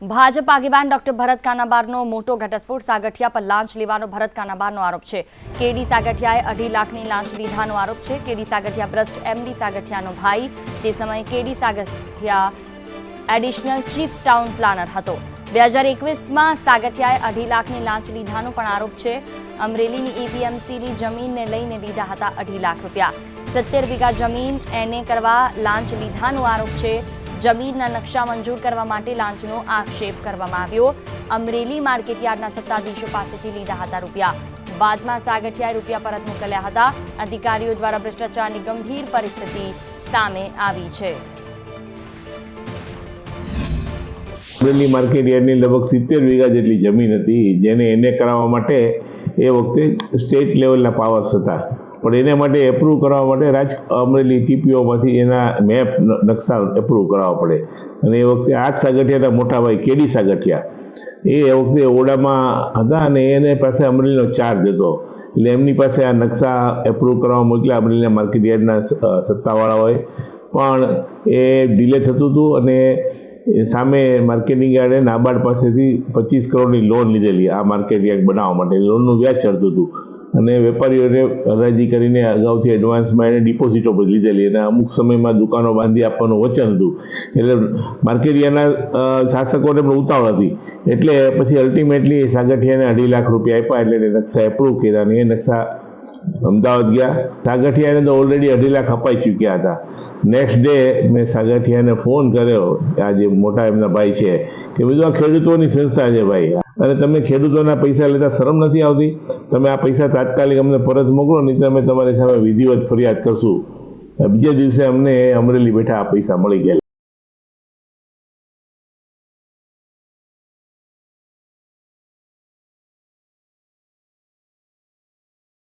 ભાજપ આગેવાન ડોક્ટર ભરત કાનાબારનો મોટો ઘટસ્ફોટ સાગઠિયા પર લાંચ લેવાનો ભરત કાનાબારનો આરોપ છે. કેડી સાગઠિયાએ અઢી લાખની લાંચ લીધાનો આરોપ છે. કેડી સાગઠિયા ભ્રષ્ટ એમડી સાગઠિયાનો ભાઈ. તે સમયે K D Sagathiya additional chief town planner હતો. બે હજાર એકવીસમાં સાગઠિયાએ અઢી લાખની લાંચ લીધાનો પણ આરોપ છે. અમરેલીની એપીએમસીની જમીનને લઈને લીધા હતા અઢી લાખ રૂપિયા. સત્તેર વીઘા જમીન એને કરવા લાંચ લીધાનો આરોપ છે. જમીનના નકશા મંજૂર કરવા માટે લાંચનો આક્ષેપ કરવામાં આવ્યો. અમરેલી માર્કેટયાર્ડના સત્તાધીશો પાસેથી લીધા હતા રૂપિયા. બાદમાં સાગઠિયાએ રૂપિયા પરત મોકલ્યા હતા. અધિકારીઓ દ્વારા ભ્રષ્ટાચારની ગંભીર પરિસ્થિતિ સામે આવી છે. અમરેલી માર્કેટ યાર્ડની લગભગ સિત્તેર વીઘા જેટલી જમીન હતી, જેને એને કરાવવા માટે એ વખતે સ્ટેટ લેવલના પાવર્સ હતા. પણ એને માટે એપ્રૂવ કરવા માટે રાજ અમરેલી ટીપીઓમાંથી એના મેપ નકશા એપ્રૂવ કરાવવા પડે. અને એ વખતે આજ સાગઠિયાના મોટા ભાઈ કેડી સાગઠિયા. એ વખતે ઓડામાં હતા અને એને પાસે અમરેલીનો ચાર્જ હતો. એટલે એમની પાસે આ નકશા એપ્રુવ કરવા મોકલ્યા. અમરેલીના માર્કેટ યાર્ડના સત્તાવાળાઓએ. પણ એ ડિલે થતું હતું અને સામે માર્કેટિંગ યાર્ડે નાબાર્ડ પાસેથી પચીસ કરોડની લોન લીધેલી આ માર્કેટ યાર્ડ બનાવવા માટે. લોનનું વ્યાજ ચડતું હતું. અને વેપારીઓને હરાજી કરીને અગાઉથી એડવાન્સમાં એને ડિપોઝિટો લીધેલી અને અમુક સમયમાં દુકાનો બાંધી આપવાનું વચન હતું. એટલે માર્કેરિયાના શાસકોને પણ ઉતાવળ હતી. એટલે પછી અલ્ટિમેટલી સાગઠિયાને અઢી લાખ રૂપિયા આપ્યા એટલે નકશા એપ્રુવ કર્યા અને એ નકશા અમદાવાદ ગયા. સાગઠિયાને તો ઓલરેડી અઢી લાખ અપાઈ ચૂક્યા હતા. નેક્સ્ટ ડે મેં સાગઠિયાને ફોન કર્યો આ જે મોટા એમના ભાઈ છે, કે બધું આ ખેડૂતોની સંસ્થા છે ભાઈ. અને તમે ખેડૂતોના પૈસા લેતા શરમ નથી આવતી? તમે આ પૈસા તાત્કાલિક અમને પરત મોકલો, નહીં તો અમે તમારી સામે વિધિવત ફરિયાદ કરશું. બીજા દિવસે અમને અમરેલી બેઠા આ પૈસા મળી ગયા